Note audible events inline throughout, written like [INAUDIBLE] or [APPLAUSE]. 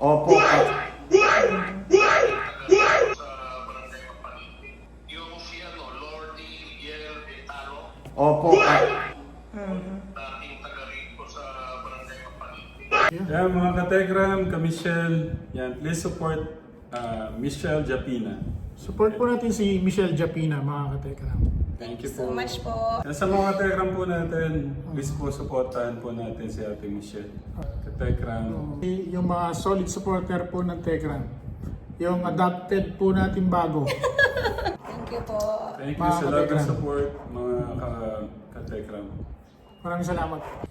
Opo. Opo. ah. Yan mga kategram, ka Michelle, yan, please support uh, Michelle Japina. Support po natin si Michelle Japina, mga katekram. Thank you so po. much po. Sa mga kategram po natin, please po supportahan po natin si Ate Michelle. Kategram. Yung mga solid supporter po ng Tekram. Yung adopted po natin bago. [LAUGHS] Thank you po. Thank you Mga sa lahat ng kategram. support, mga ka- kategram. Maraming salamat.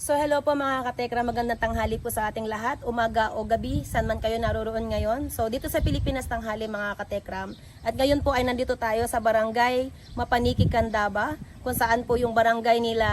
So hello po mga katekra, magandang tanghali po sa ating lahat, umaga o gabi, saan man kayo naroroon ngayon. So dito sa Pilipinas tanghali mga katekram. At ngayon po ay nandito tayo sa barangay Mapaniki, Candaba, kung saan po yung barangay nila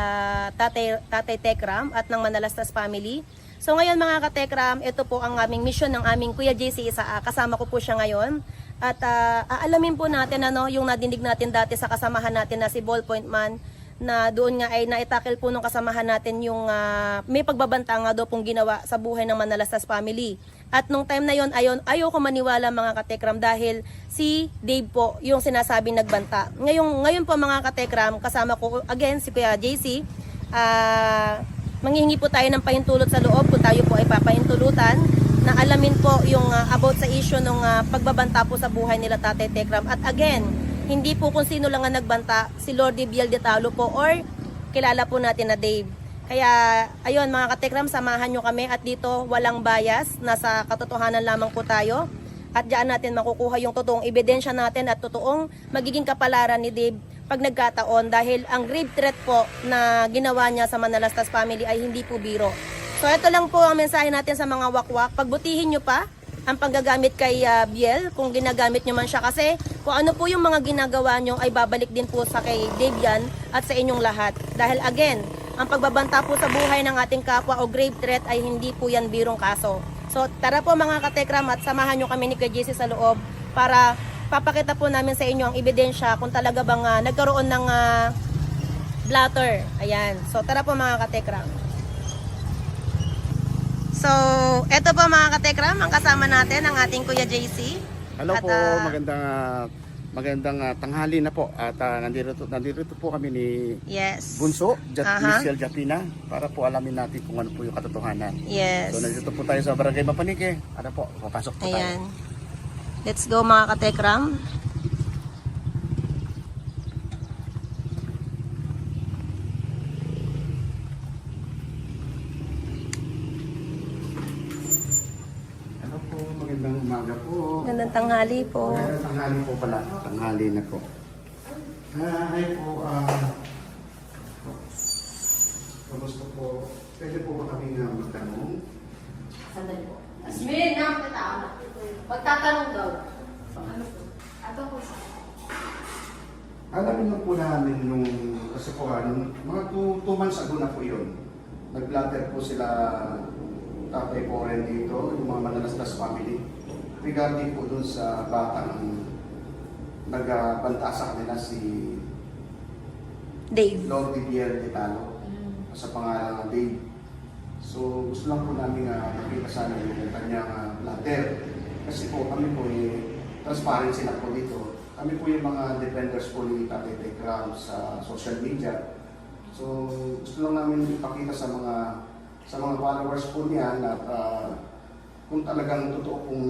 Tatay, Tatay Tekram at ng Manalastas family. So ngayon mga katekram, ito po ang aming mission ng aming Kuya JC Isaa. Kasama ko po siya ngayon. At ah, aalamin po natin ano, yung nadinig natin dati sa kasamahan natin na si Ballpoint Man na doon nga ay naitakil po nung kasamahan natin yung ah, may pagbabanta nga daw pong ginawa sa buhay ng Manalastas family. At nung time na yon ayon ayaw ko maniwala mga katekram dahil si Dave po yung sinasabing nagbanta. Ngayon, ngayon po mga katekram, kasama ko again si Kuya JC. Ah, manghihingi po tayo ng pahintulot sa loob kung tayo po ay papahintulutan na alamin po yung ah, about sa issue ng pagbabanta po sa buhay nila Tatay Tekram. At again, hindi po kung sino lang ang nagbanta, si Lordy Biel de Talo po or kilala po natin na Dave. Kaya ayun mga katekram, samahan nyo kami at dito walang bias, nasa katotohanan lamang po tayo. At diyan natin makukuha yung totoong ebidensya natin at totoong magiging kapalaran ni Dave pag nagkataon dahil ang grave threat po na ginawa niya sa Manalastas family ay hindi po biro. So ito lang po ang mensahe natin sa mga wakwak. Pagbutihin nyo pa ang panggagamit kay ah, Biel kung ginagamit nyo man siya kasi kung ano po yung mga ginagawa nyo ay babalik din po sa kay yan at sa inyong lahat. Dahil again, ang pagbabanta po sa buhay ng ating kapwa o grave threat ay hindi po yan birong kaso. So tara po mga katekram at samahan nyo kami ni Kuya JC sa loob para papakita po namin sa inyo ang ebidensya kung talaga bang ah, nagkaroon ng ah, blatter. Ayan. So tara po mga katekram. So, eto po mga katekram, ang kasama natin ang ating Kuya JC. Hello At, po, ah, magandang ah, magandang ah, tanghali na po. At ah, nandito nandito po kami ni Yes. Bunso, Jat Aha. Michelle Japina para po alamin natin kung ano po yung katotohanan. Yes. So nandito po tayo sa Barangay Mapanike. Ano po, papasok po tayo. Ayan. Let's go mga katekram. Hello po, magandang umaga po. Gandang tanghali po. Magandang tanghali po pala. Tanghali na po. Ah, hi po. ah, Kamusta po? Pwede po ba kami nga magtanong? Sandali po. Asmin, na tama. Magtatanong daw. Ano po? Ato po sa Alam niyo po namin nung, kasi po ano, mga 2 months ago na po yun. Nag-blatter po sila tatay po rin dito, yung mga manalastas family. Regarding po dun sa batang nagbanta sa kanila si Dave. Lord Didier de Talo sa pangalan ng Dave. So gusto lang po namin uh, makita sana yung kanyang uh, blatter. Kasi po kami po eh, transparency na po dito. Kami po yung mga defenders po ni Tatay Tekram sa social media. So gusto lang namin ipakita sa mga sa mga followers po niya na uh, kung talagang totoo kung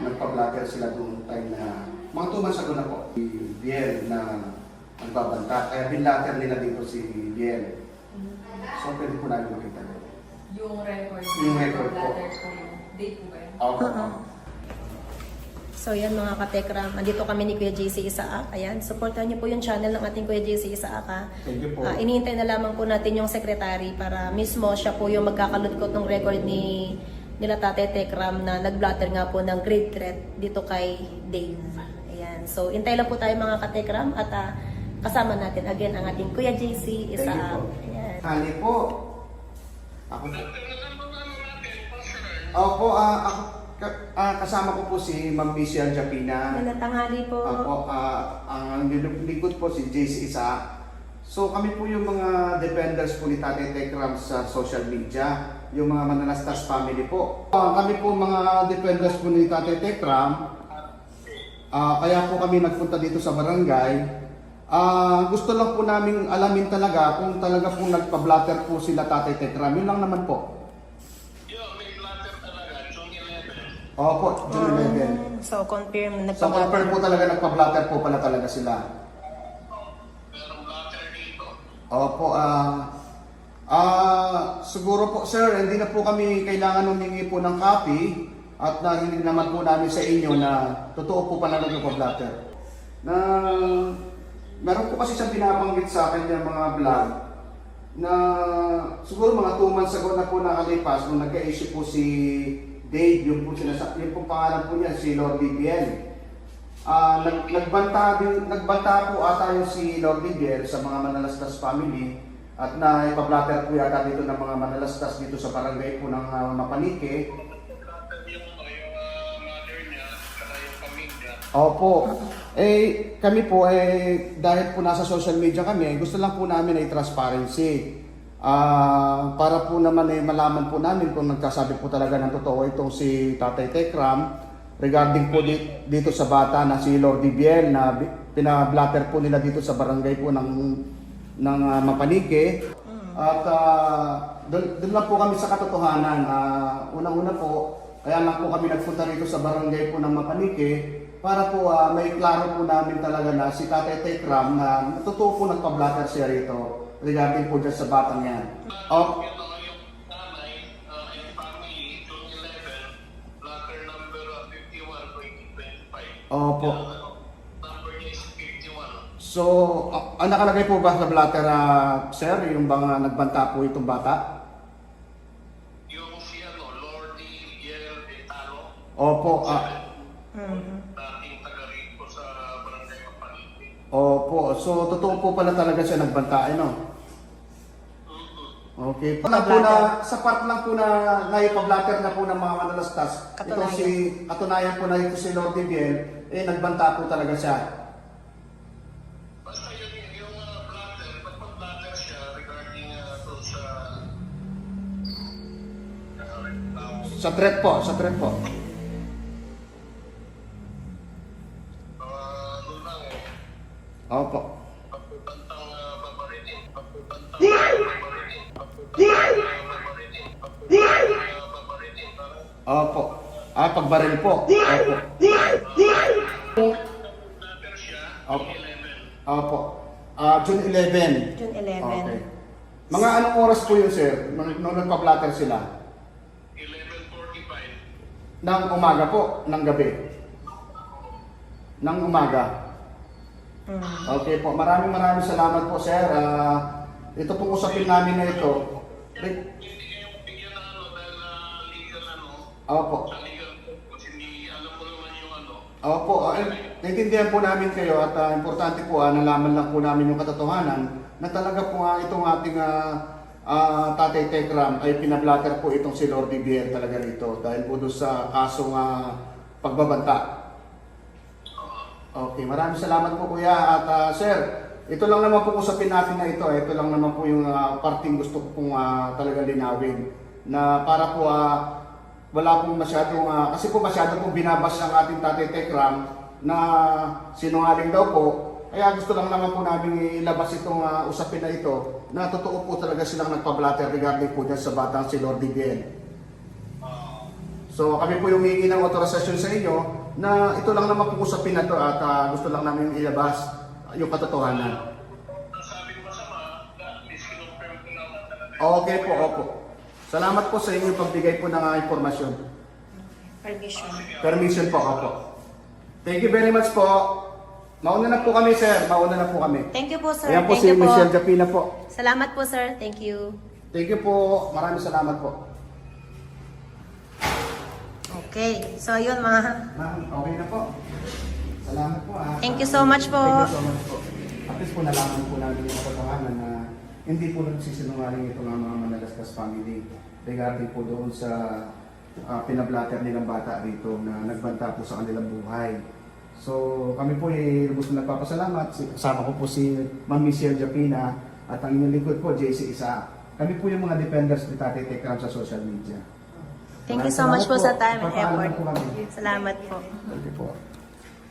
nagpa-blatter sila doon time na mga two months ago na po. Si Biel na nagbabanta. Kaya binlatter nila dito si Biel. So pwede po namin makita doon. yung record. Yung record po. Date po ba yun? Okay. Oo. So yan mga katekram, nandito kami ni Kuya JC Isaak. Ayan, supportan niyo po yung channel ng ating Kuya JC Isaak ha. Thank you po. Ah, inihintay na lamang po natin yung secretary para mismo siya po yung magkakalutkot ng record ni nila Tate Tekram na nag-blatter nga po ng grade threat dito kay Dave. Ayan. So, intay lang po tayo mga katekram at ah, kasama natin again ang ating Kuya JC Thank you po. Ayan. Tali po. Ako po. Opo, ah, ako, ka- ah, kasama ko po si Ma'am Michelle Japina. Magandang tanghali po. Ako, ah, ang likod po si JC Isa. So kami po yung mga defenders po ni Tatay Tekram sa social media, yung mga Manalastas family po. Ah, kami po mga defenders po ni Tatay Tekram, Ah, kaya po kami nagpunta dito sa barangay. Ah, gusto lang po namin alamin talaga kung talaga po nagpa-blatter po sila Tatay Tekram. Yun lang naman po. Yun, may blatter talaga, June 11. Opo, June 11. So, confirm. So confirm po talaga nagpa-blatter po pala talaga sila. Blatter. Opo, ah ah siguro po sir, hindi na po kami kailangan humingi po ng copy at narinig naman po namin sa inyo na totoo po pala nagpa-blatter. Na meron po kasi siyang binabanggit sa akin yung mga vlog na siguro mga 2 months ago na po nakalipas nung nagka-issue po si Dave, yung po, sinasa- yung po pangalan po niya, si Lord BBL. Ah, nag, nagbanta nagbanta po ata yung si Lord Ligier sa mga Manalastas family at na ipablatter po yata dito ng mga Manalastas dito sa barangay po ng ah, Mapanike. Opo. Eh, kami po, eh, dahil po nasa social media kami, gusto lang po namin ay transparency. Ah, para po naman eh, malaman po namin kung nagkasabi po talaga ng totoo itong si Tatay Tekram regarding po di- dito sa bata na si Lord Biel na pinablatter po nila dito sa barangay po ng ng ah, Mapanike. At ah, doon lang po kami sa katotohanan. Ah, unang-una po, kaya lang po kami nagpunta rito sa barangay po ng Mapanike para po ah, may klaro po namin talaga na si Tatay Tekram na totoo po nagpa-blatter siya rito regarding po dyan sa batang yan. Oh, opo. Yung, number niya is 51. So, ah, ang nakalagay po ba sa blatter, ah, sir, yung bang ah, nagbanta po itong bata? Yung si ano, Lordy Miguel de Talo, Opo, ah, Mapalite. opo. So, totoo po pala talaga siya nagbanta, eh, no? Okay. Lang po na, sa part lang po na naipablatter na po ng mga manalastas, ito Katunayan. si, katunayan po na ito si Lord Biel, eh nagbanta po talaga siya. Basta yun yung, uh, blatter, pagpag-blatter siya regarding uh, to sa uh, Sa threat po, sa threat po. uh, doon lang eh, Opo. Opo. Ah, pagbaril po. Opo. Opo. 11. Opo. Ah, June 11. June 11. Okay. Mga anong oras po yun, sir? Nung, nung nagpa-blatter sila? 11.45. Ng umaga po, ng gabi? Ng umaga. Okay po, maraming maraming salamat po, sir. Ah, ito pong usapin namin na ito. Re- Opo. sa legal alam mo naman yung ano, Opo, uh, naintindihan po namin kayo at ah, importante po, ah, nalaman lang po namin yung katotohanan na talaga po nga itong ating ah, ah, Tatay Tekram ay pinablatter po itong si Lord BBL talaga rito dahil po doon sa kasong ah, pagbabanta. Okay, maraming salamat po kuya at ah, sir, ito lang naman po usapin natin na ito, ito lang naman po yung ah, parting gusto ko pong ah, talaga linawin na para po ah, wala pong masyadong, ah, kasi po masyado pong binabas ang ating Tatay Tekram na sinungaling daw po. Kaya gusto lang naman po namin ilabas itong ah, usapin na ito na totoo po talaga silang nagpa-blatter regarding po dyan sa batang si Lord Didier. So kami po yung humingi ng otorisasyon sa inyo na ito lang naman po usapin na to at ah, gusto lang namin ilabas yung katotohanan. Okay po, opo. Salamat po sa inyo pagbigay po ng ah, impormasyon. Permission. Permission po, opo. Thank you very much po. Mauna na po kami, sir. Mauna na po kami. Thank you po, sir. Ayan po Thank si you po. Michelle Japina po. Salamat po, sir. Thank you. Thank you po. Maraming salamat po. Okay. So, yun mga... Ma'am, okay na po. Salamat po ah. Thank you so much po. Thank you so much po. At least po nalaman po namin yung katotohanan na hindi po nagsisinungaling ito ng mga Manalastas family regarding po doon sa ah, pinablatter nilang bata dito na nagbanta po sa kanilang buhay. So kami po ay lubos na nagpapasalamat. Kasama ko po si Ma'am Michelle Japina at ang inyong lingkod po, JC Isa. Kami po yung mga defenders ni Tatay Tekram sa social media. Thank you so much po salamat sa time and effort. po kami. Salamat po. Thank you po.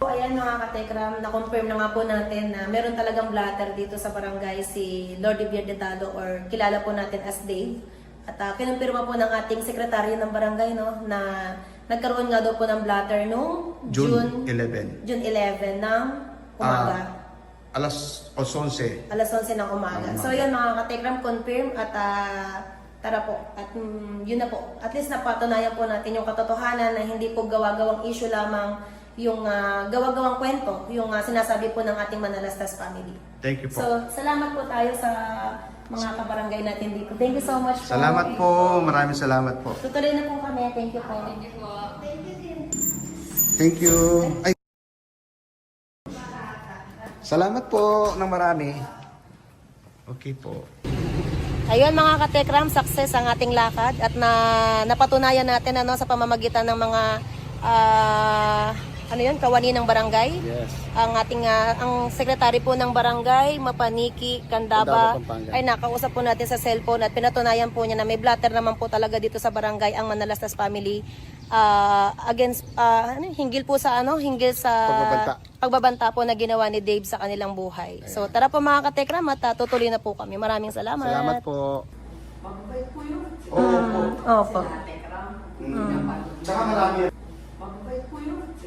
So, ayan mga katekram, na-confirm na nga po natin na meron talagang blatter dito sa barangay si Lord Ibier de Talo or kilala po natin as Dave. At uh, kinumpirma po ng ating sekretaryo ng barangay no, na nagkaroon nga daw po ng blatter noong June June, 11. June 11 ng umaga. Alas 11. alas 11 ng umaga. Ng So umaga. yun mga katekram, confirm at ah, tara po. At mm, yun na po. At least napatunayan po natin yung katotohanan na hindi po gawa-gawang issue lamang yung ah, gawa-gawang kwento, yung ah, sinasabi po ng ating Manalastas family. Thank you po. So, salamat po tayo sa mga kabarangay natin dito. Thank you so much po. salamat po. Maraming salamat po. Tutuloy na po kami. Thank you po. Thank you. Ay. Salamat po ng marami. Okay po. Ayun mga katekram, success ang ating lakad at na napatunayan natin ano sa pamamagitan ng mga ah, ano yun, kawani ng barangay. Yes. Ang ating ah, ang sekretary po ng barangay, Mapaniki Pampanga. ay nakausap po natin sa cellphone at pinatunayan po niya na may blatter naman po talaga dito sa barangay ang Manalastas family ah, against ah, ano, hinggil po sa ano, hinggil sa Pagbabanta. pagbabanta po na ginawa ni Dave sa kanilang buhay. So tara po mga katekram at tutuloy na po kami. Maraming salamat. Salamat po. Mababait po yun. Oo po. Opo. Tekram. Mm. Tsaka marami.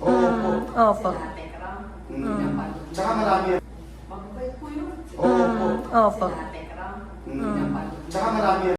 Oo po. Opo. Tekram. Mm. Tsaka marami. Mababait po yun. Oo po. Opo. Mm. Tsaka marami.